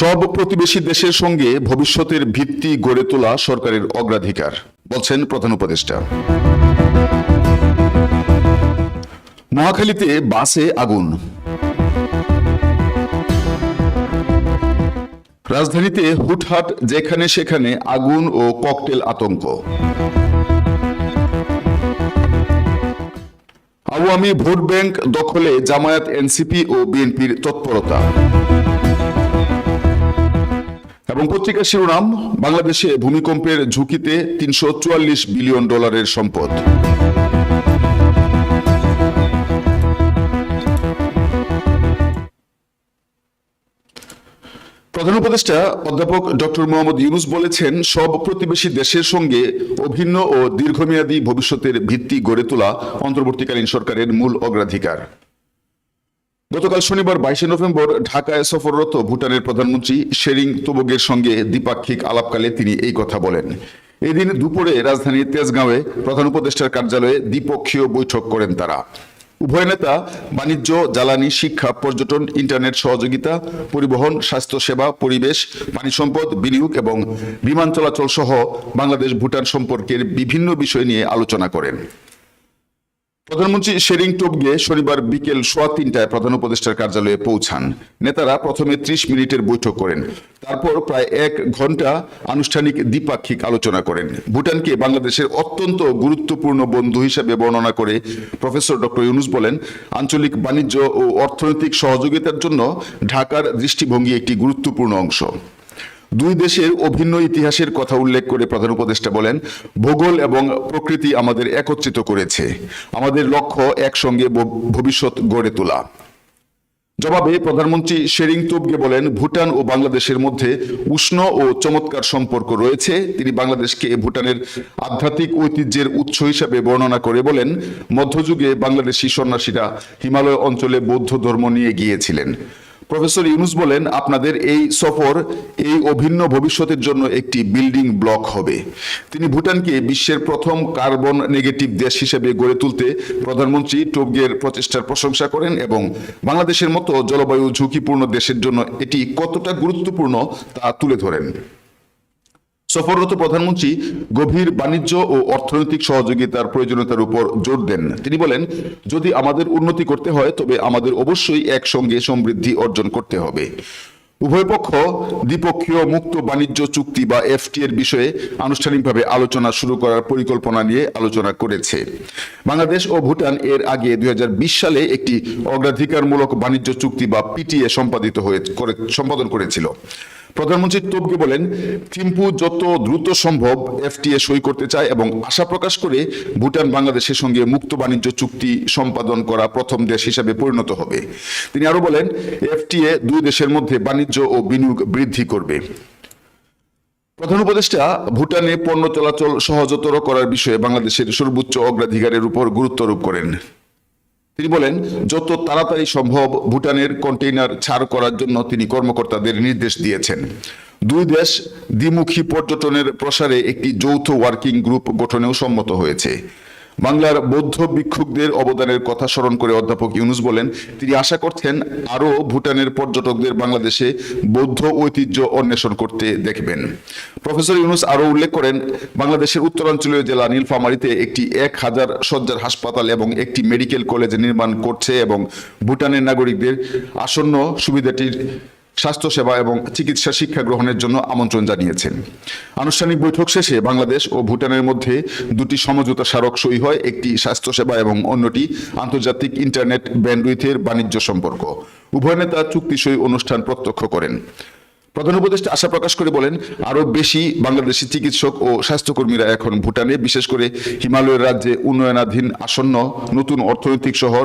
সব প্রতিবেশী দেশের সঙ্গে ভবিষ্যতের ভিত্তি গড়ে তোলা সরকারের অগ্রাধিকার, বলছেন প্রধান উপদেষ্টা। মহাখালীতে বাসে আগুন। রাজধানীতে হুটহাট যেখানে সেখানে আগুন ও ককটেল আতঙ্ক। আওয়ামী ভোট ব্যাংক দখলে জামায়াত এনসিপি ও বিএনপির তৎপরতা। পত্রিকার শিরোনাম, বাংলাদেশে ভূমিকম্পের ঝুঁকিতে তিনশো চুয়াল্লিশ বিলিয়ন ডলারের সম্পদ। প্রধান উপদেষ্টা অধ্যাপক ডক্টর মোহাম্মদ ইউনুস বলেছেন, সব প্রতিবেশী দেশের সঙ্গে অভিন্ন ও দীর্ঘমেয়াদী ভবিষ্যতের ভিত্তি গড়ে তোলা অন্তর্বর্তীকালীন সরকারের মূল অগ্রাধিকার। গতকাল শনিবার বাইশে নভেম্বর ঢাকায় সফররত ভুটানের প্রধানমন্ত্রী শেরিং তোবগের সঙ্গে দ্বিপাক্ষিক আলাপকালে তিনি এই কথা বলেন। এদিন দুপুরে রাজধানীর তেজগাঁওয়ে প্রধান উপদেষ্টার কার্যালয়ে দ্বিপক্ষীয় বৈঠক করেন তারা। উভয় নেতা বাণিজ্য, জ্বালানি, শিক্ষা, পর্যটন, ইন্টারনেট সহযোগিতা, পরিবহন, স্বাস্থ্যসেবা, পরিবেশ পানি সম্পদ বিনিয়োগ এবং বিমান চলাচল সহ বাংলাদেশ ভুটান সম্পর্কের বিভিন্ন বিষয় নিয়ে আলোচনা করেন। প্রধানমন্ত্রী শেরিং টোপগে শনিবার বিকেল সোয়া তিনটায় প্রধান উপদেষ্টার কার্যালয়ে পৌঁছান। নেতারা প্রথমে ত্রিশ মিনিটের বৈঠক করেন। তারপর প্রায় এক ঘণ্টা আনুষ্ঠানিক দ্বিপাক্ষিক আলোচনা করেন। ভুটানকে বাংলাদেশের অত্যন্ত গুরুত্বপূর্ণ বন্ধু হিসেবে বর্ণনা করে প্রফেসর ডক্টর ইউনুস বলেন, আঞ্চলিক বাণিজ্য ও অর্থনৈতিক সহযোগিতার জন্য ঢাকার দৃষ্টিভঙ্গি একটি গুরুত্বপূর্ণ অংশ। দুই দেশের অভিন্ন ইতিহাসের কথা উল্লেখ করে প্রধান উপদেষ্টা বলেন, ভূগোল এবং প্রকৃতি আমাদের একত্রিত করেছে। আমাদের লক্ষ্য একসঙ্গে ভবিষ্যৎ গড়ে তোলা। জবাবে প্রধানমন্ত্রী শেরিং তোবগে বলেন, ভুটান ও বাংলাদেশের মধ্যে উষ্ণ ও চমৎকার সম্পর্ক রয়েছে। তিনি বাংলাদেশকে ভুটানের আধ্যাত্মিক ঐতিহ্যের উৎস হিসাবে বর্ণনা করে বলেন, মধ্যযুগে বাংলাদেশি সন্ন্যাসীরা হিমালয় অঞ্চলে বৌদ্ধ ধর্ম নিয়ে গিয়েছিলেন। প্রফেসর ইউনুস বলেন, আপনাদের এই সফর এই অভিন্ন ভবিষ্যতের জন্য একটি বিল্ডিং ব্লক হবে। তিনি ভুটানকে বিশ্বের প্রথম কার্বন নেগেটিভ দেশ হিসেবে গড়ে তুলতে প্রধানমন্ত্রী টোবগের প্রচেষ্টার প্রশংসা করেন এবং বাংলাদেশের মতো জলবায়ু ঝুঁকিপূর্ণ দেশের জন্য এটি কতটা গুরুত্বপূর্ণ তা তুলে ধরেন। সফররত প্রধানমন্ত্রী গভীর বাণিজ্য ও অর্থনৈতিক সহযোগিতার প্রয়োজনীয়তার উপর জোর দেন। তিনি বলেন, যদি আমাদের উন্নতি করতে হয়, তবে আমাদের অবশ্যই একসঙ্গে সমৃদ্ধি অর্জন করতে হবে। উভয় পক্ষ দ্বিপক্ষীয় মুক্ত বাণিজ্য চুক্তি বা এফটি এর বিষয়ে আনুষ্ঠানিকভাবে আলোচনা শুরু করার পরিকল্পনা নিয়ে আলোচনা করেছে। বাংলাদেশ ও ভুটান এর আগে দুই সালে একটি অগ্রাধিকারমূলক বাণিজ্য চুক্তি বা পিটিএ সম্পাদিত হয়ে সম্পাদন করেছিল। প্রধানমন্ত্রী তোবকে বলেন থিম্পু যত দ্রুত সম্ভব এফটিএ সই করতে চায় এবং আশা প্রকাশ করে ভুটান বাংলাদেশের সঙ্গে মুক্ত বাণিজ্য চুক্তি সম্পাদন করা প্রথম দেশ হিসেবে পরিণত হবে। তিনি আরও বলেন, এফটিএ দুই দেশের মধ্যে বাণিজ্য ও বিনিয়োগ বৃদ্ধি করবে। প্রধান উপদেষ্টা ভুটানে পণ্য চলাচল সহজতর করার বিষয়ে বাংলাদেশের সর্বোচ্চ অগ্রাধিকারের উপর গুরুত্বারোপ করেন। তিনি বলেন, যত তাড়াতাড়ি সম্ভব ভুটানের কন্টেইনার ছাড় করার জন্য তিনি কর্মকর্তাদের নির্দেশ দিয়েছেন। দুই দেশ দ্বিমুখী পর্যটনের প্রসারে একটি যৌথ ওয়ার্কিং গ্রুপ গঠনেও সম্মত হয়েছে। বাংলার বৌদ্ধ ভিক্ষুকদের অবদানের কথা স্মরণ করে অধ্যাপক ইউনুস বলেন, তিনি আশা করছেন আরও ভুটানের পর্যটকদের বাংলাদেশে বৌদ্ধ ঐতিহ্য অন্বেষণ করতে দেখবেন। প্রফেসর ইউনুস আরও উল্লেখ করেন, বাংলাদেশের উত্তরাঞ্চলীয় জেলা নীলফামারীতে একটি এক হাজার সজ্জার হাসপাতাল এবং একটি মেডিকেল কলেজ নির্মাণ করছে এবং ভুটানের নাগরিকদের আসন্ন সুবিধাটির স্বাস্থ্যসেবা এবং চিকিৎসা শিক্ষা গ্রহণের জন্য আমন্ত্রণ জানিয়েছেন। আনুষ্ঠানিক বৈঠক শেষে বাংলাদেশ ও ভুটানের মধ্যে দুটি সমঝোতা স্মারক সই হয়, একটি স্বাস্থ্যসেবা এবং অন্যটি আন্তর্জাতিক ইন্টারনেট ব্যান্ডউইথের বাণিজ্য সম্পর্ক। উভয় নেতা চুক্তি সই অনুষ্ঠান প্রত্যক্ষ করেন। প্রধান উপদেষ্টা আশা প্রকাশ করে বলেন আরও বেশি বাংলাদেশি চিকিৎসক ও স্বাস্থ্যকর্মীরা এখন ভুটানে, বিশেষ করে হিমালয়ের রাজ্যে উন্নয়নাধীন আসন্ন নতুন অর্থনৈতিক শহর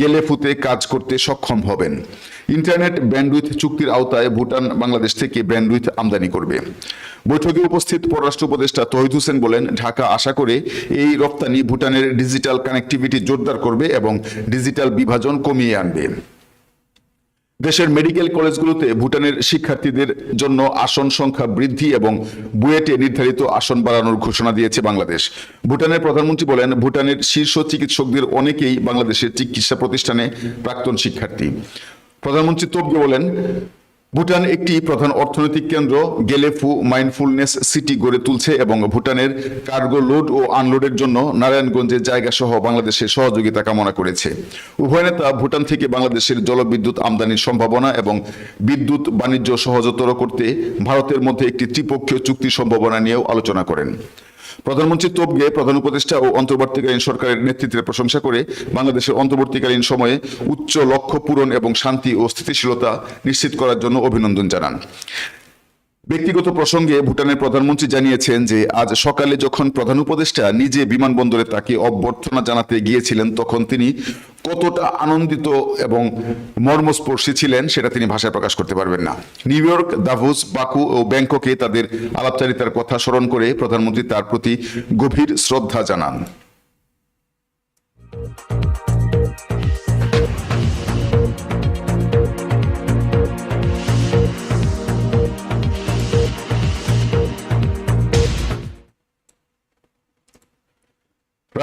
গেলেফুতে কাজ করতে সক্ষম হবেন। ইন্টারনেট ব্যান্ডউইথ চুক্তির আওতায় ভুটান বাংলাদেশ থেকে ব্যান্ডউইথ আমদানি করবে। বৈঠকে উপস্থিত পররাষ্ট্র উপদেষ্টা তহিদ হোসেন বলেন, ঢাকা আশা করে এই রপ্তানি ভুটানের ডিজিটাল কানেক্টিভিটি জোরদার করবে এবং ডিজিটাল বিভাজন কমিয়ে আনবে। দেশের মেডিকেল কলেজগুলোতে ভুটানের শিক্ষার্থীদের জন্য আসন সংখ্যা বৃদ্ধি এবং বুয়েটে নির্ধারিত আসন বাড়ানোর ঘোষণা দিয়েছে বাংলাদেশ। ভুটানের প্রধানমন্ত্রী বলেন, ভুটানের শীর্ষ চিকিৎসকদের অনেকেই বাংলাদেশের চিকিৎসা প্রতিষ্ঠানে প্রাক্তন শিক্ষার্থী। প্রধানমন্ত্রী তোপকে বলেন ভুটান একটি প্রধান অর্থনৈতিক কেন্দ্র, গেলেফু মাইন্ডফুলনেস সিটি গড়ে তুলছে এবং ভুটানের কার্গো লোড ও আনলোডের জন্য নারায়ণগঞ্জের জায়গা সহ বাংলাদেশের সহযোগিতা কামনা করেছে। উভয় নেতা ভুটান থেকে বাংলাদেশের জলবিদ্যুৎ আমদানির সম্ভাবনা এবং বিদ্যুৎ বাণিজ্য সহজতর করতে ভারতের মধ্যে একটি ত্রিপক্ষীয় চুক্তি সম্ভাবনা নিয়েও আলোচনা করেন। প্রধানমন্ত্রী তোপগে প্রধান উপদেষ্টা ও অন্তর্বর্তীকালীন সরকারের নেতৃত্বের প্রশংসা করে বাংলাদেশের অন্তর্বর্তীকালীন সময়ে উচ্চ লক্ষ্য পূরণ এবং শান্তি ও স্থিতিশীলতা নিশ্চিত করার জন্য অভিনন্দন জানান। ব্যক্তিগত প্রসঙ্গে ভুটানের প্রধানমন্ত্রী জানিয়েছেন যে, আজ সকালে যখন প্রধান উপদেষ্টা নিজে বিমানবন্দরে তাকে অভ্যর্থনা জানাতে গিয়েছিলেন, তখন তিনি কতটা আনন্দিত এবং মর্মস্পর্শী ছিলেন সেটা তিনি ভাষায় প্রকাশ করতে পারবেন না। নিউ ইয়র্ক, দাভোস, বাকু ও ব্যাংককে তাদের আলাপচারিতার কথা স্মরণ করে প্রধানমন্ত্রী তার প্রতি গভীর শ্রদ্ধা জানান।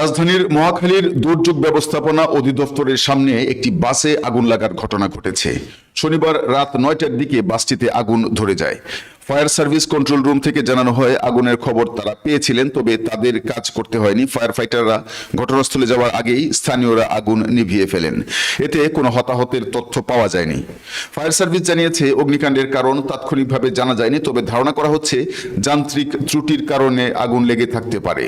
রাজধানীর মহাখালীর দুর্যোগ ব্যবস্থাপনা অধিদপ্তরের সামনে একটি বাসে আগুন লাগার ঘটনা ঘটেছে। শনিবার রাত নয়টার দিকে বাসটিতে আগুন ধরে যায়। ফায়ার সার্ভিস কন্ট্রোল রুম থেকে জানানো হয়, আগুনের খবর তারা পেয়েছিলেন, তবে তাদের কাজ করতে হয়নি। ফায়ার ফাইটাররা ঘটনাস্থলে যাওয়ার আগেই স্থানীয়রা আগুন নিভিয়ে ফেলেন। এতে কোনো হতাহতের তথ্য পাওয়া যায়নি। ফায়ার সার্ভিস জানিয়েছে, অগ্নিকাণ্ডের কারণ তাৎক্ষণিকভাবে জানা যায়নি, তবে ধারণা করা হচ্ছে, যান্ত্রিক ত্রুটির কারণে আগুন লেগে থাকতে পারে।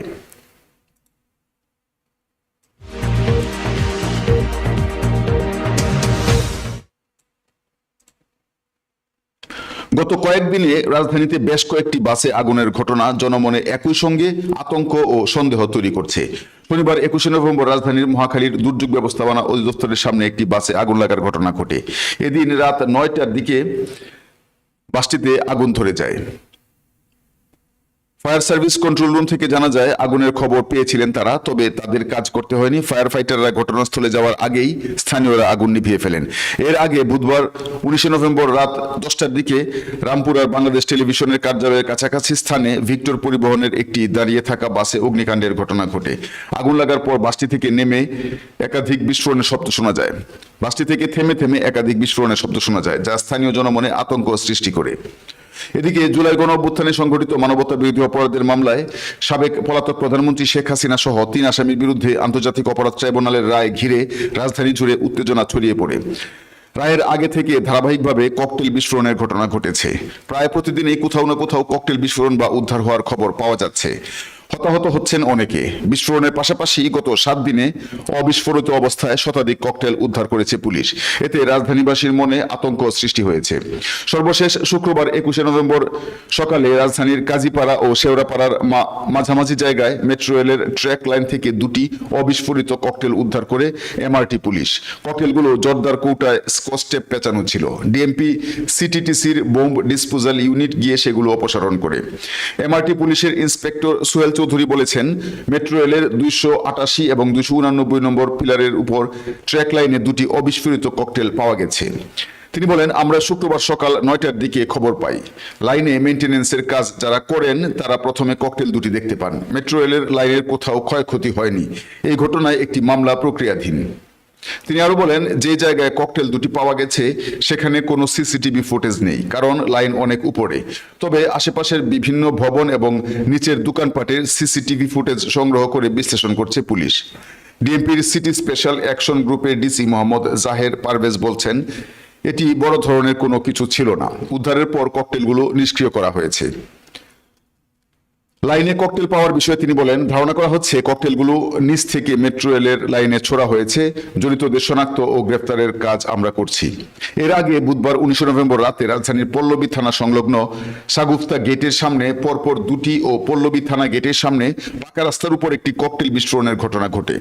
গত কয়েকদিনে রাজধানীতে বেশ কয়েকটি বাসে আগুনের ঘটনা, জনমনে একই সঙ্গে আতঙ্ক ও সন্দেহ তৈরি করছে। শনিবার একুশে নভেম্বর রাজধানীর মহাখালীর দুর্যোগ ব্যবস্থাপনা অধিদপ্তরের সামনে একটি বাসে আগুন লাগার ঘটনা ঘটে। এদিন রাত নয়টার দিকে বাসটিতে আগুন ধরে যায়। ফায়ার সার্ভিস কন্ট্রোল রুম থেকে জানা যায়, আগুনের খবর পেয়েছিলেন তারা, তবে তাদের কাজ করতে হয়নি। ফায়ার ফাইটাররা ঘটনাস্থলে যাওয়ার আগেই স্থানীয়রা আগুন নিভিয়ে ফেলেন। এর আগে বুধবার, উনিশে নভেম্বর রাত দশটার দিকে রামপুরার বাংলাদেশ টেলিভিশনের কার্যালয়ের কাছাকাছি স্থানে ভিক্টর পরিবহনের একটি দাঁড়িয়ে থাকা বাসে অগ্নিকাণ্ডের ঘটনা ঘটে। আগুন লাগার পর বাসটি থেকে নেমে একাধিক বিস্ফোরণের শব্দ শোনা যায়। বাসটি থেকে থেমে থেমে একাধিক বিস্ফোরণের শব্দ শোনা যায়, যা স্থানীয় জনমনে আতঙ্ক সৃষ্টি করে। এদিকে জুলাই গণ অভ্যুত্থানে সংঘটিত মানবতা বিরোধী অপরাধের মামলায় সাবেক পলাতক প্রধানমন্ত্রী শেখ হাসিনা সহ তিন আসামির বিরুদ্ধে আন্তর্জাতিক অপরাধ ট্রাইব্যুনালের রায় ঘিরে রাজধানী জুড়ে উত্তেজনা ছড়িয়ে পড়ে। রায়ের আগে থেকে ধারাবাহিকভাবে ককটেল বিস্ফোরণের ঘটনা ঘটেছে। প্রায় প্রতিদিনই কোথাও না কোথাও ককটেল বিস্ফোরণ বা উদ্ধার হওয়ার খবর পাওয়া যাচ্ছে। হতাহত হচ্ছেন অনেকে। বিস্ফোরণের পাশাপাশি গত সাত দিনে অবিস্ফোরিত অবস্থায় শতাধিক ককটেল উদ্ধার করেছে পুলিশ। এতে রাজধানীবাসীর মনে আতঙ্ক সৃষ্টি হয়েছে। সর্বশেষ শুক্রবার একুশে নভেম্বর সকালে রাজধানীর কাজীপাড়া ও শেওড়াপাড়ার মাঝামাঝি জায়গায় মেট্রো রেলের ট্র্যাক লাইন থেকে দুটি অবিস্ফোরিত ককটেল উদ্ধার করে এমআরটি পুলিশ। ককটেলগুলো জর্দার কৌটায় স্কচটেপ পেঁচানো ছিল। ডিএমপি সিটিটিসির বোম্ব ডিসপোজাল ইউনিট গিয়ে সেগুলো অপসারণ করে। এমআরটি পুলিশের ইন্সপেক্টর সোহেল চৌধুরী বলেছেন, মেট্রো রেলের দুইশো আটাশি এবং দুইশো উনানব্বই নম্বর পিলারের উপর ট্র্যাক লাইনে দুটি অবিস্ফোরিত ককটেল পাওয়া গেছে। তিনি বলেন, আমরা শুক্রবার সকাল নয়টার দিকে খবর পাই। লাইনে মেনটেনেন্সের কাজ যারা করেন, তারা প্রথমে ককটেল দুটি দেখতে পান। মেট্রো রেলের লাইনের কোথাও ক্ষয়ক্ষতি হয়নি। এই ঘটনায় একটি মামলা প্রক্রিয়াধীন। তিনি আরও বলেন, যে জায়গায় ককটেল দুটি পাওয়া গেছে, সেখানে কোনো সিসিটিভি ফুটেজ নেই, কারণ লাইন অনেক উপরে। তবে আশেপাশের বিভিন্ন ভবন এবং নিচের দোকানপাটের সিসিটিভি ফুটেজ সংগ্রহ করে বিশ্লেষণ করছে পুলিশ। ডিএমপির সিটি স্পেশাল অ্যাকশন গ্রুপের ডিসি মোহাম্মদ জাহের পারভেজ বলছেন, এটি বড় ধরনের কোনো কিছু ছিল না। উদ্ধারের পর ককটেলগুলো নিষ্ক্রিয় করা হয়েছে। লাইনে ককটেল পাওয়ার বিষয়ে তিনি বলেন, ধারণা করা হচ্ছে ককটেলগুলো নিচ থেকে মেট্রো রেলের লাইনে ছোড়া হয়েছে জড়িতদের শনাক্ত ও গ্রেফতারের কাজ আমরা করছি। এর আগে বুধবার উনিশে নভেম্বর রাতে রাজধানীর পল্লবী থানা সংলগ্ন সাগুফতা গেটের সামনে পরপর দুটি ও পল্লবী থানা গেটের সামনে পাকা রাস্তার উপর একটি ককটেল বিস্ফোরণের ঘটনা ঘটে।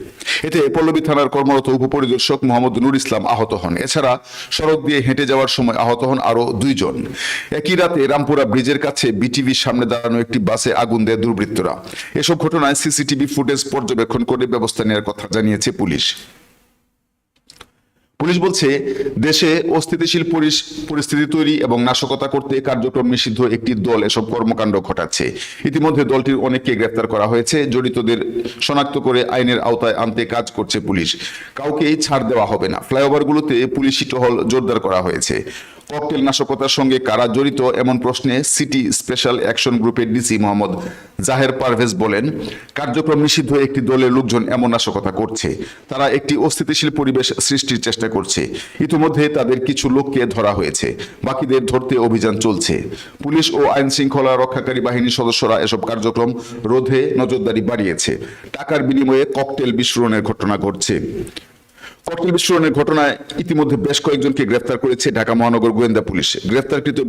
এতে পল্লবী থানার কর্মরত উপপরিদর্শক মোহাম্মদ নুর ইসলাম আহত হন। এছাড়া সড়ক দিয়ে হেঁটে যাওয়ার সময় আহত হন আরও দুইজন। একই রাতে রামপুরা ব্রিজের কাছে বিটিভির সামনে দাঁড়ানো একটি বাসে আগুন দেয় দুর্বৃত্তরা। এসব ঘটনায় সিসিটিভি ফুটেজ পর্যবেক্ষণ করে ব্যবস্থা নেওয়ার কথা জানিয়েছে পুলিশ। পুলিশ বলছে, দেশে অস্থিতিশীল পরিস্থিতি তৈরি এবং নাশকতা করতে কার্যক্রম নিষিদ্ধ একটি দল এসব কর্মকাণ্ড ঘটাচ্ছে। ইতিমধ্যে দলটির অনেককে গ্রেফতার করা হয়েছে। জড়িতদের শনাক্ত করে আইনের আওতায় আনতে কাজ করছে পুলিশ। কাউকেই ছাড় দেওয়া হবে না। ফ্লাইওভারগুলোতে পুলিশি টহল জোরদার করা হয়েছে। ককটেল নাশকতার সঙ্গে কারা জড়িত এমন প্রশ্নে সিটি স্পেশাল অ্যাকশন গ্রুপের ডিসি মোহাম্মদ জাহের পারভেজ বলেন, কার্যক্রম নিষিদ্ধ একটি দলের লোকজন এমন নাশকতা করছে। তারা একটি অস্থিতিশীল পরিবেশ সৃষ্টির চেষ্টা করছে। ইতিমধ্যে তাদের কিছু লোককে ধরা হয়েছে। বাকিদের ধরতে অভিযান চলছে। পুলিশ ও আইন শৃঙ্খলা রক্ষাকারী বাহিনীর সদস্যরা এসব কার্যক্রম রোধে নজরদারি বাড়িয়েছে। টাকার বিনিময়ে ককটেল বিস্ফোরণের ঘটনা ঘটছে। ককটেল বিস্ফোরণের ঘটনায় ইতিমধ্যে বেশ কয়েকজনকে গ্রেফতার করেছে ঢাকা মহানগর গোয়েন্দা পুলিশ। গ্রেফতারকৃত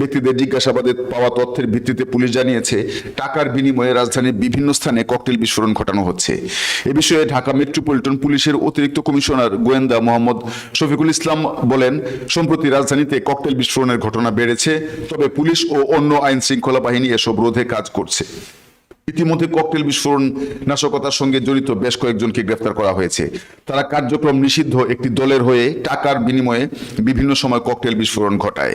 ব্যক্তিদের জিজ্ঞাসাবাদে পাওয়া তথ্যের ভিত্তিতে পুলিশ জানিয়েছে টাকার বিনিময়ে রাজধানীর বিভিন্ন স্থানে ককটেল বিস্ফোরণ ঘটানো হচ্ছে। এ বিষয়ে ঢাকা মেট্রোপলিটন পুলিশের অতিরিক্ত কমিশনার গোয়েন্দা মোহাম্মদ শফিকুল ইসলাম বলেন, সম্প্রতি রাজধানীতে ককটেল বিস্ফোরণের ঘটনা বেড়েছে, তবে পুলিশ ও অন্য আইন শৃঙ্খলা বাহিনী এসব রোধে কাজ করছে। ইতিমধ্যে ককটেল বিস্ফোরণ নাশকতার সঙ্গে জড়িত বেশ কয়েকজনকে গ্রেফতার করা হয়েছে। তারা কার্যক্রম নিষিদ্ধ একটি দলের হয়ে টাকার বিনিময়ে বিভিন্ন সময় ককটেল বিস্ফোরণ ঘটায়।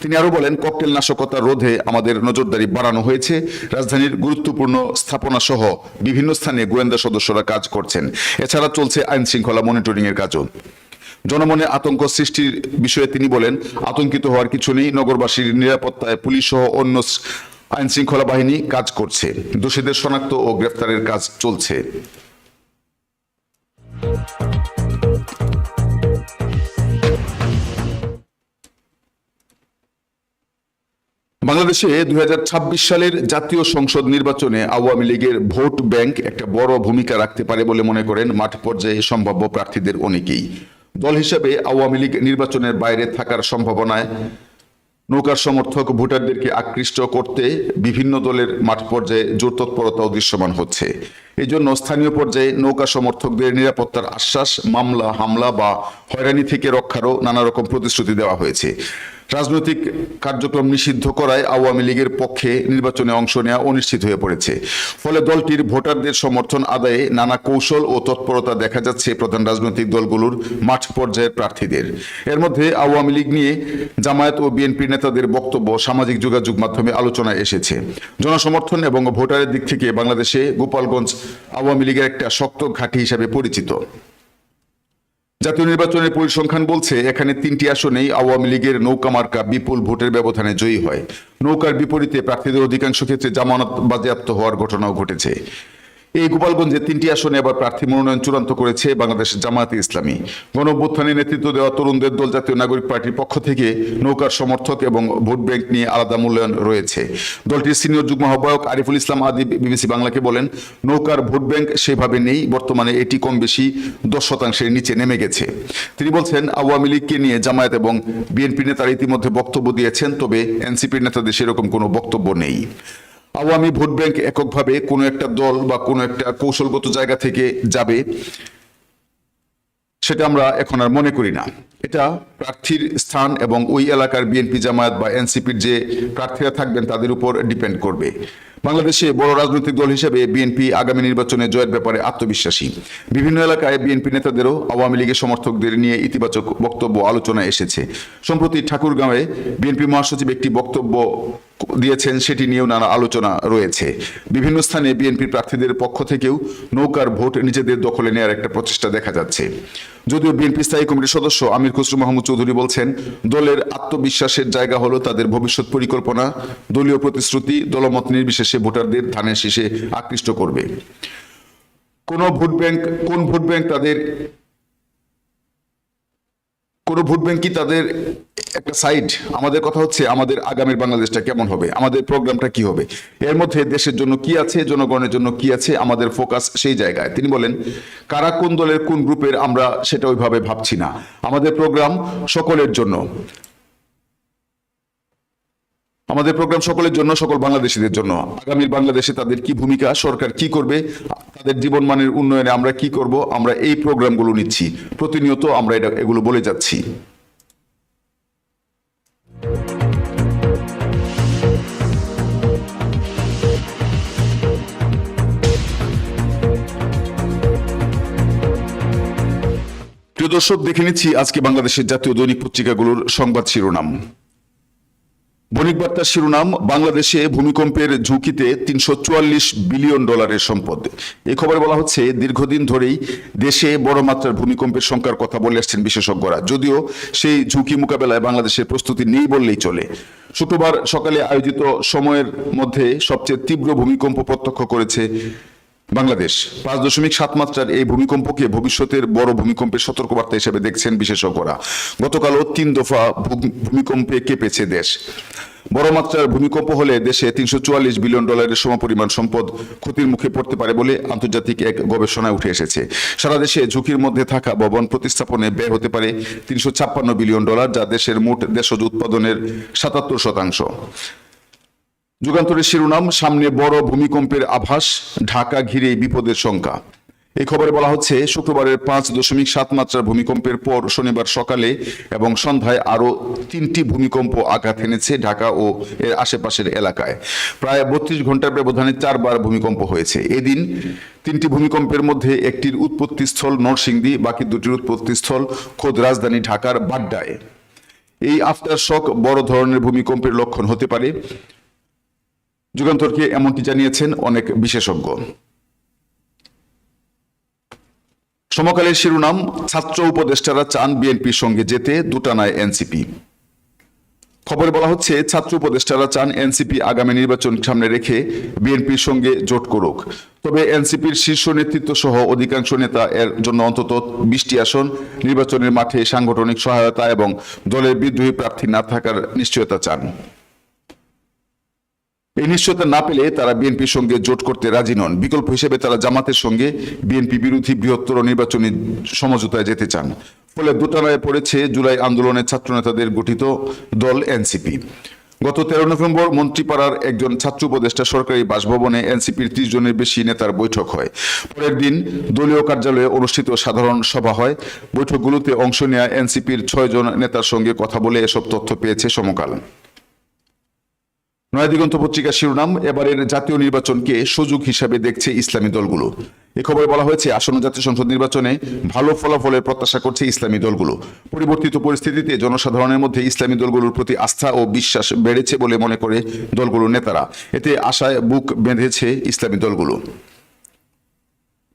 তিনি আরও বলেন, ককটেল নাশকতা রোধে আমাদের নজরদারি বাড়ানো হয়েছে। রাজধানীর গুরুত্বপূর্ণ স্থাপনা সহ বিভিন্ন স্থানে গোয়েন্দা সদস্যরা কাজ করছেন। এছাড়া চলছে আইন শৃঙ্খলা মনিটরিং এর কাজও। জনমনে আতঙ্ক সৃষ্টির বিষয়ে তিনি বলেন, আতঙ্কিত হওয়ার কিছু নেই। নগরবাসীর নিরাপত্তায় পুলিশ সহ অন্য আইন শৃঙ্খলা বাহিনী কাজ করছে। দোষীদের শনাক্ত ও গ্রেফতারের কাজ চলছে। বাংলাদেশে দুই হাজার ছাব্বিশ সালের জাতীয় সংসদ নির্বাচনে আওয়ামী লীগের ভোট ব্যাংক একটা বড় ভূমিকা রাখতে পারে বলে মনে করেন মাঠ পর্যায়ে সম্ভাব্য প্রার্থীদের অনেকেই। দল হিসেবে আওয়ামী লীগ নির্বাচনের বাইরে থাকার সম্ভাবনায় নৌকার সমর্থক ভোটারদেরকে আকৃষ্ট করতে বিভিন্ন দলের মাঠ পর্যায়ে জোর তৎপরতাও দৃশ্যমান হচ্ছে। এই জন্য স্থানীয় পর্যায়ে নৌকা সমর্থকদের নিরাপত্তার আশ্বাস, মামলা, হামলা বা হয়রানি থেকে রক্ষারও নানা রকম প্রতিশ্রুতি দেওয়া হয়েছে। রাজনৈতিক কার্যক্রম নিষিদ্ধ করায় আওয়ামী লীগের পক্ষে নির্বাচনে অংশ নেওয়া অনিশ্চিত হয়ে পড়েছে। ফলে দলটির ভোটারদের সমর্থন আদায়ে নানা কৌশল ও তৎপরতা দেখা যাচ্ছে প্রধান রাজনৈতিক দলগুলোর মাঠ পর্যায়ের প্রার্থীদের। এর মধ্যে আওয়ামী লীগ নিয়ে জামায়াত ও বিএনপি নেতাদের বক্তব্য সামাজিক যোগাযোগ মাধ্যমে আলোচনায় এসেছে। জনসমর্থন এবং ভোটারের দিক থেকে বাংলাদেশে গোপালগঞ্জ আওয়ামী লীগের একটা শক্ত ঘাঁটি হিসাবে পরিচিত। জাতীয় নির্বাচনের পরিসংখ্যান বলছে, এখানে তিনটি আসনেই আওয়ামী লীগের নৌকা মার্কা বিপুল ভোটের ব্যবধানে জয়ী হয়। নৌকার বিপরীতে প্রার্থীদের অধিকাংশ ক্ষেত্রে জামানত বাজেয়াপ্ত হওয়ার ঘটনাও ঘটেছে। এই গোপালগঞ্জে তিনটি আসনে আবার প্রার্থী মনোনয়ন চূড়ান্ত করেছে বাংলাদেশ জামায়াতে ইসলামী। গণঅভ্যুত্থানে নেতৃত্ব দেওয়া তরুণদের দল জাতীয় নাগরিক পার্টির পক্ষ থেকে নৌকার সমর্থক এবং ভোট ব্যাংক নিয়ে আলাদা মূল্যায়ন রয়েছে। দলটির সিনিয়র যুগ্ম আহ্বায়ক আরিফুল ইসলাম আদি বিবিসি বাংলাকে বলেন, নৌকার ভোট ব্যাংক সেভাবে নেই, বর্তমানে এটি কম বেশি দশ শতাংশের নিচে নেমে গেছে। তিনি বলছেন, আওয়ামী লীগকে নিয়ে জামায়াত এবং বিএনপি নেতারা ইতিমধ্যে বক্তব্য দিয়েছেন, তবে এনসিপির নেতাদের সেরকম কোনো বক্তব্য নেই। আওয়ামী ভোট ব্যাংক এককভাবে কোনো একটা দল বা কোনো একটা কৌশলগত জায়গা থেকে যাবে, সেটা আমরা এখন আর মনে করি না। এটা প্রার্থীর স্থান এবং ওই এলাকার বিএনপি জামায়াত বা এনসিপির যে প্রার্থীরা থাকবেন তাদের উপর ডিপেন্ড করবে। বাংলাদেশে বড় রাজনৈতিক দল হিসেবে বিএনপি আগামী নির্বাচনে জয়ের ব্যাপারে আত্মবিশ্বাসী। বিভিন্ন এলাকায় বিএনপি নেতাদেরও আওয়ামী লীগের সমর্থকদের নিয়ে ইতিবাচক বক্তব্য আলোচনায় এসেছে। সম্প্রতি ঠাকুরগাঁওয়ে বিএনপি মহাসচিব একটি বক্তব্য দিয়েছেন, সেটি নিয়েও নানা আলোচনা রয়েছে। বিভিন্ন স্থানে বিএনপি প্রার্থীদের পক্ষ থেকেও নৌকার ভোট নিজেদের দখলে নেওয়ার একটা প্রচেষ্টা দেখা যাচ্ছে। যদিও বিএনপি স্থায়ী কমিটির সদস্য আমির খসরু মাহমুদ চৌধুরী বলছেন, দলের আত্মবিশ্বাসের জায়গা হলো তাদের ভবিষ্যৎ পরিকল্পনা, দলীয় প্রতিশ্রুতি, দলমত নির্বিশেষে ভোটারদের ধানের শীষে আকৃষ্ট করবে। কোন ভোট ব্যাংক, কোন ভোট ব্যাংক তাদের কোন ভোট কি তাদের একটা সাইড আমাদের কথা হচ্ছে আমাদের আগামীর বাংলাদেশটা কেমন হবে? আমাদের প্রোগ্রামটা কি হবে? এর মধ্যে দেশের জন্য কি আছে, জনগণের জন্য কি আছে, আমাদের ফোকাস সেই জায়গায়। তিনি বলেন, কারা কোন দলের কোন গ্রুপের আমরা সেটা ওইভাবে ভাবছি না। আমাদের প্রোগ্রাম সকলের জন্য। আমাদের প্রোগ্রাম সকলের জন্য, সকল বাংলাদেশিদের জন্য। আগামীর বাংলাদেশে তাদের কি ভূমিকা, সরকার কি করবে, তাদের জীবনমানের উন্নয়নে আমরা কি করব, আমরা এই প্রোগ্রামগুলো নিচ্ছি। প্রতিনিয়ত আমরা এটা, এগুলো বলে যাচ্ছি। প্রিয় দর্শক, দেখে নিচ্ছি আজকে বাংলাদেশের জাতীয় দৈনিক পত্রিকাগুলোর সংবাদ শিরোনাম। বণিক বার্তার শিরোনাম, বাংলাদেশে ভূমিকম্পের ঝুঁকিতে তিনশো চুয়াল্লিশ বিলিয়ন ডলারের সম্পদ। এই খবরে বলা হচ্ছে, দীর্ঘদিন ধরেই দেশে বড় মাত্রার ভূমিকম্পের সংখ্যার কথা বলে আসছেন বিশেষজ্ঞরা। যদিও সেই ঝুঁকি মোকাবেলায় বাংলাদেশের প্রস্তুতি নেই বললেই চলে। শুক্রবার সকালে আয়োজিত সময়ের মধ্যে সবচেয়ে তীব্র ভূমিকম্প প্রত্যক্ষ করেছে বাংলাদেশ, পাঁচ দশমিক সাত মাত্রার এই ভূমিকম্পকে ভবিষ্যতের বড় ভূমিকম্পের সতর্কবার্তা হিসেবে দেখছেন বিশেষজ্ঞরা। গতকালও তিন দফা ভূমিকম্পে কেঁপেছে দেশ। বড় মাত্রার ভূমিকম্প হলে দেশে তিনশো চুয়াল্লিশ বিলিয়ন ডলারের সমপরিমাণ সম্পদ ক্ষতির মুখে পড়তে পারে বলে আন্তর্জাতিক এক গবেষণায় উঠে এসেছে। সারা দেশে ঝুঁকির মধ্যে থাকা ভবন প্রতিস্থাপনে ব্যয় হতে পারে তিনশো ছাপ্পান্ন বিলিয়ন ডলার, যা দেশের মোট দেশজ উৎপাদনের সাতাত্তর শতাংশ। যুগান্তরের শিরোনাম, সামনে বড় ভূমিকম্পের আভাস, ঢাকা ঘিরে বিপদের শঙ্কা। এই খবরে বলা হচ্ছে, শুক্রবারের পাঁচ দশমিক সাত মাত্রার ভূমিকম্পের পর শনিবার সকালে এবং সন্ধ্যায় আরও তিনটি ভূমিকম্প আঘাত এনেছে ঢাকা ও এর আশেপাশের এলাকায়। প্রায় বত্রিশ ঘণ্টার ব্যবধানে চারবার ভূমিকম্প হয়েছে। এদিন তিনটি ভূমিকম্পের মধ্যে একটির উৎপত্তিস্থল নরসিংদী, বাকি দুটির উৎপত্তিস্থল খোদ রাজধানী ঢাকার বাড্ডায়। এই আফটার শক বড় ধরনের ভূমিকম্পের লক্ষণ হতে পারে। যুগান্তরকে এমনটি জানিয়েছেন অনেক বিশেষজ্ঞ। সমকালের শিরোনাম, ছাত্র উপদেষ্টারা চান বিএনপির সঙ্গে যেতে, দুটানায় এনসিপি। খবরে বলা হচ্ছে, ছাত্র উপদেষ্টারা চান এনসিপি আগামী নির্বাচন সামনে রেখে বিএনপির সঙ্গে জোট করুক। তবে এনসিপির শীর্ষ নেতৃত্ব সহ অধিকাংশ নেতা এর জন্য অন্তত বিশটি আসন, নির্বাচনের মাঠে সাংগঠনিক সহায়তা এবং দলের বিদ্রোহী প্রার্থী না থাকার নিশ্চয়তা চান। এই নিশ্চয়তা না পেলে তারা বিএনপির সঙ্গে জোট করতে রাজি নন। বিকল্প হিসেবে তারা জামাতের সঙ্গে বিএনপি বিরোধী বৃহত্তর নির্বাচনী সমঝোতায় যেতে চান। ফলে দোটানায় পড়েছে জুলাই আন্দোলনের ছাত্রনেতাদের গঠিত দল এনসিপি। গত তেরো নভেম্বর মন্ত্রীপাড়ার একজন ছাত্র উপদেষ্টা সরকারি বাসভবনে এনসিপির ত্রিশ জনের বেশি নেতার বৈঠক হয়। পরের দিন দলীয় কার্যালয়ে অনুষ্ঠিত সাধারণ সভা হয়। বৈঠকগুলোতে অংশ নেওয়া এনসিপির ছয় জন নেতার সঙ্গে কথা বলে এসব তথ্য পেয়েছে সমকাল। নয়াদিগন্ত পত্রিকার শিরোনাম, এবারের জাতীয় নির্বাচনকে সুযোগ হিসাবে দেখছে ইসলামী দলগুলো। এ খবরে বলা হয়েছে, আসন্ন জাতীয় সংসদ নির্বাচনে ভালো ফলাফলের প্রত্যাশা করছে ইসলামী দলগুলো। পরিবর্তিত পরিস্থিতিতে জনসাধারণের মধ্যে ইসলামী দলগুলোর প্রতি আস্থা ও বিশ্বাস বেড়েছে বলে মনে করে দলগুলোর নেতারা। এতে আশায় বুক বেঁধেছে ইসলামী দলগুলো।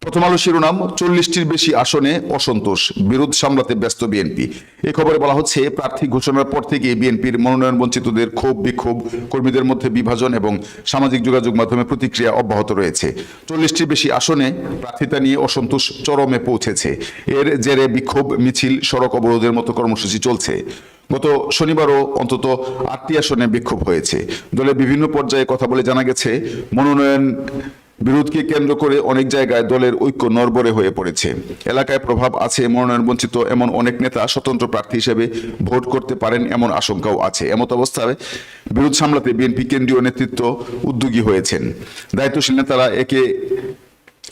প্রথম আলো শিরোনাম, চল্লিশটির বেশি আসনে অসন্তোষ, বিরোধ সামলাতে ব্যস্ত বিএনপি। এ খবরে বলা হচ্ছে, প্রার্থী ঘোষণার পর থেকে বিএনপির মনোনয়ন বঞ্চিতদের ক্ষোভ, বিক্ষোভ, কর্মীদের মধ্যে বিভাজন এবং সামাজিক যোগাযোগ মাধ্যমে প্রতিক্রিয়া অব্যাহত রয়েছে। চল্লিশটির বেশি আসনে প্রার্থিতা নিয়ে অসন্তোষ চরমে পৌঁছেছে। এর জেরে বিক্ষোভ, মিছিল, সড়ক অবরোধের মতো কর্মসূচি চলছে। গত শনিবারও অন্তত আটটি আসনে বিক্ষোভ হয়েছে। দলের বিভিন্ন পর্যায়ে কথা বলে জানা গেছে, মনোনয়ন বিরোধকে কেন্দ্র করে অনেক জায়গায় দলের ঐক্য নরবরে হয়ে পড়েছে। এলাকায় প্রভাব আছে মনোনয়ন বঞ্চিত এমন অনেক নেতা স্বতন্ত্র প্রার্থী হিসেবে ভোট করতে পারেন এমন আশঙ্কাও আছে। এমত অবস্থায় বিরোধ সামলাতে বিএনপি কেন্দ্রীয় নেতৃত্ব উদ্যোগী হয়েছেন। দায়িত্বশীল নেতারা একে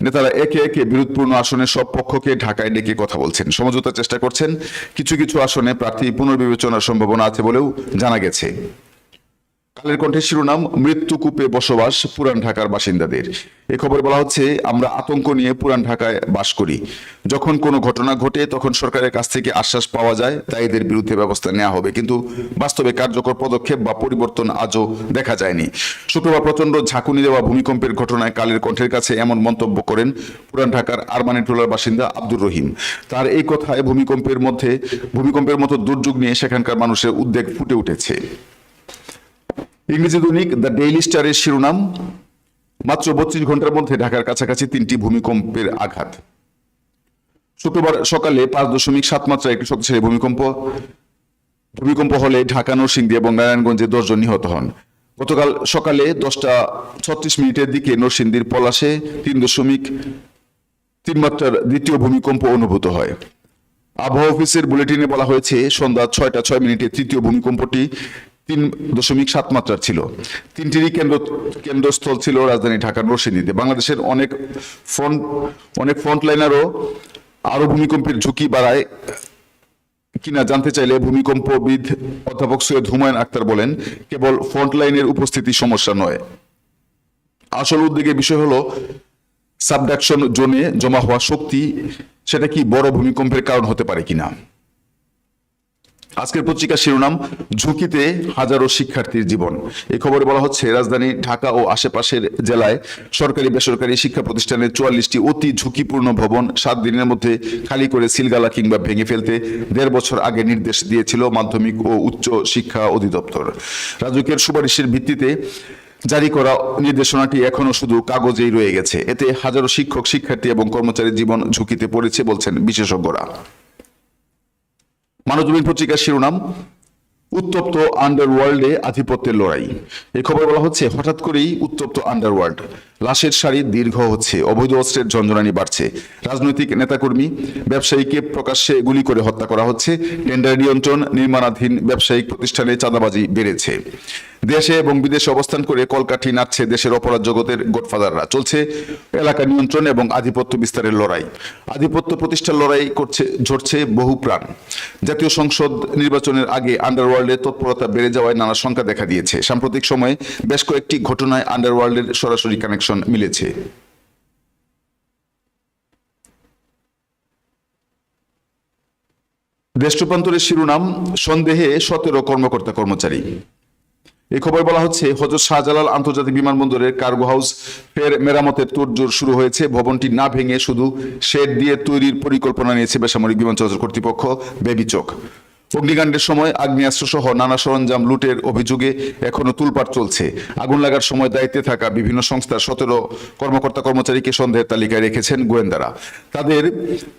নেতারা একে একে বিরোধপূর্ণ আসনে সব পক্ষকে ঢাকায় ডেকে কথা বলছেন। সমঝোতার চেষ্টা করছেন। কিছু কিছু আসনে প্রার্থী পুনর্বিবেচনার সম্ভাবনা আছে বলেও জানা গেছে। কালের কণ্ঠের শিরোনাম মৃত্যুকূপে বসবাস পুরান ঢাকার বাসিন্দাদের। এ খবরে বলা হচ্ছে, আমরা আতঙ্ক নিয়ে পুরান ঢাকায় বাস করি। যখন কোনো ঘটনা ঘটে, তখন সরকারের কাছ থেকে আশ্বাস পাওয়া যায়, তাই এদের বিরুদ্ধে ব্যবস্থা নেওয়া হবে। কিন্তু বাস্তবে কার্যকর পদক্ষেপ বা পরিবর্তন আজও দেখা যায়নি। শুক্রবার প্রচণ্ড ঝাঁকুনি দেওয়া ভূমিকম্পের ঘটনায় কালের কণ্ঠের কাছে এমন মন্তব্য করেন পুরান ঢাকার আরমানিটোলার বাসিন্দা আব্দুর রহিম। তার এই কথায় ভূমিকম্পের মধ্যে, ভূমিকম্পের মতো দুর্যোগ নিয়ে সেখানকার মানুষের উদ্বেগ ফুটে উঠেছে। ইংরেজি দৈনিক দ্য ডেইলি স্টারের শিরোনাম, মাত্র বত্রিশ ঘণ্টার মধ্যে ঢাকার কাছাকাছি তিনটি ভূমিকম্পের আঘাত। শুক্রবার সকালে পাঁচ দশমিক সাত মাত্রায় একটি শক্তিশালী ভূমিকম্প ভূমিকম্প হলে ঢাকা, নরসিংদী এবং নারায়ণগঞ্জে দশজন নিহত হন। গতকাল সকালে দশটা ছত্রিশ মিনিটের দিকে নরসিংদীর পলাশে তিন দশমিক তিন মাত্রার দ্বিতীয় ভূমিকম্প অনুভূত হয়। আবহাওয়া অফিসের বুলেটিনে বলা হয়েছে, সন্ধ্যা ছয়টা ছয় মিনিটে তৃতীয় ভূমিকম্পটি তিন দশমিক সাত মাত্রার ছিল। তিনটিরই কেন্দ্র, কেন্দ্রস্থল ছিল রাজধানী ঢাকার নরসিংদীতে বাংলাদেশের অনেক ফ্রন্ট, অনেক ফ্রন্টলাইনারও আরও ভূমিকম্পের ঝুঁকি বাড়ায় কিনা জানতে চাইলে ভূমিকম্পবিদ অধ্যাপক সৈয়দ হুমায়ুন আক্তার বলেন, কেবল ফ্রন্টলাইনের উপস্থিতি সমস্যা নয়। আসল উদ্বেগের বিষয় হলো সাবডাকশন জোনে জমা হওয়া শক্তি, সেটা কি বড় ভূমিকম্পের কারণ হতে পারে কিনা? আজকের পত্রিকার শিরোনাম, ঝুঁকিতে হাজারো শিক্ষার্থীর জীবন। এই খবরে বলা হচ্ছে, রাজধানী ঢাকা ও আশেপাশের জেলায় সরকারি বেসরকারি শিক্ষা প্রতিষ্ঠানের চুয়াল্লিশটি অতি ঝুঁকিপূর্ণ ভবন সাত দিনের মধ্যে খালি করে সিলগালা কিংবা ভেঙে ফেলতে দেড় বছর আগে নির্দেশ দিয়েছিল মাধ্যমিক ও উচ্চ শিক্ষা অধিদপ্তর। রাজুকের সুপারিশের ভিত্তিতে জারি করা নির্দেশনাটি এখনও শুধু কাগজেই রয়ে গেছে। এতে হাজারো শিক্ষক, শিক্ষার্থী এবং কর্মচারীর জীবন ঝুঁকিতে পড়েছে বলছেন বিশেষজ্ঞরা। মানবজমিন পত্রিকার শিরোনাম উত্তপ্ত আন্ডারওয়ার্ল্ডে আধিপত্যের লড়াই। এই খবর বলা হচ্ছে, হঠাৎ করেই উত্তপ্ত আন্ডারওয়ার্ল্ড লাশের সারি দীর্ঘ হচ্ছে, অবৈধ অস্ত্রের ঝঞ্ঝনানি বাড়ছে। রাজনৈতিক নেতাকর্মী, ব্যবসায়ীকে প্রকাশ্যে গুলি করে হত্যা করা হচ্ছে। টেন্ডার নিয়ন্ত্রণ নির্মাণাধীন ব্যবসায়িক প্রতিষ্ঠানে চাঁদাবাজি বেড়েছে। দেশে এবং বিদেশে অবস্থান করে কলকাঠি নাচছে দেশের অপরাধ জগতের গোটফাদাররা চলছে এলাকা নিয়ন্ত্রণ এবং আধিপত্য বিস্তারের লড়াই। আধিপত্য প্রতিষ্ঠার লড়াই করছে, ঝরছে বহু প্রাণ। জাতীয় সংসদ নির্বাচনের আগে আন্ডারওয়ার্ল্ডের তৎপরতা বেড়ে যাওয়ায় নানা শঙ্কা দেখা দিয়েছে। সাম্প্রতিক সময়ে বেশ কয়েকটি ঘটনায় আন্ডারওয়ার্ল্ডের সরাসরি কানেকশন মিলেছে। দেশ রূপান্তরের শিরোনাম, সন্দেহে সতেরো কর্মকর্তা কর্মচারী। এই খবর বলা হচ্ছে, হজরত শাহজালাল আন্তর্জাতিক বিমানবন্দরের কার্গো হাউস ফের মেরামতের তোড়জোড় শুরু হয়েছে। ভবনটি না ভেঙে শুধু শেড দিয়ে তৈরির পরিকল্পনা নিয়েছে বেসামরিক বিমান চলাচল কর্তৃপক্ষ। বেবিচক অগ্নিকাণ্ডের সময় আগ্নেয়াস্ত্র সহ নানা সরঞ্জাম লুটের অভিযোগে এখনও তুলপাট চলছে। আগুন লাগার সময় দায়িত্বে থাকা বিভিন্ন সংস্থার সতেরো কর্মকর্তা কর্মচারীকে সন্দেহের তালিকায় রেখেছেন গোয়েন্দারা। তাদের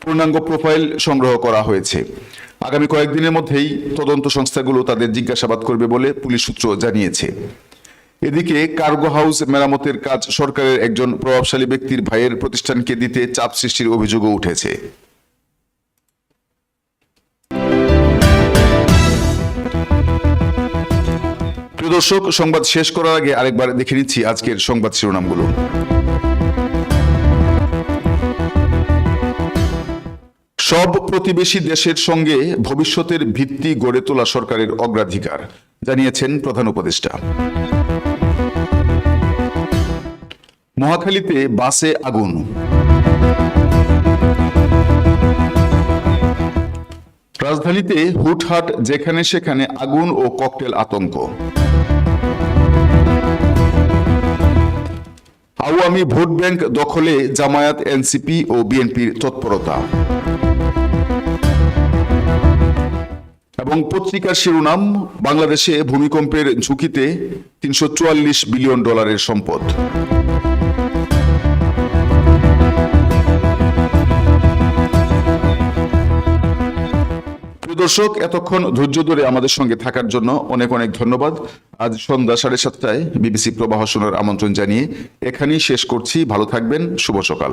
পূর্ণাঙ্গ প্রোফাইল সংগ্রহ করা হয়েছে। আগামী কয়েকদিনের মধ্যেই তদন্ত সংস্থাগুলো তাদের জিজ্ঞাসাবাদ করবে বলে পুলিশ সূত্র জানিয়েছে। এদিকে কার্গো হাউস মেরামতের কাজ সরকারের একজন প্রভাবশালী ব্যক্তির ভাইয়ের প্রতিষ্ঠানকে দিতে চাপ সৃষ্টির অভিযোগও উঠেছে। দর্শক, সংবাদ শেষ করার আগে আরেকবার দেখে নিচ্ছি আজকের সংবাদ শিরোনামগুলো। সব প্রতিবেশী দেশের সঙ্গে ভবিষ্যতের ভিত্তি গড়ে তোলা সরকারের অগ্রাধিকার, জানিয়েছেন প্রধান উপদেষ্টা। মহাখালীতে বাসে আগুন। রাজধানীতে হুটহাট যেখানে সেখানে আগুন ও ককটেল আতঙ্ক। আওয়ামী ভোট ব্যাংক দখলে জামায়াত, এনসিপি ও বিএনপির তৎপরতা। এবং পত্রিকার শিরোনাম, বাংলাদেশে ভূমিকম্পের ঝুঁকিতে তিনশো চুয়াল্লিশ বিলিয়ন ডলারের সম্পদ। দর্শক, এতক্ষণ ধৈর্য ধরে আমাদের সঙ্গে থাকার জন্য অনেক অনেক ধন্যবাদ। আজ সন্ধ্যা সাড়ে সাতটায় বিবিসি প্রবাহ শোনার আমন্ত্রণ জানিয়ে এখানেই শেষ করছি। ভালো থাকবেন, শুভ সকাল।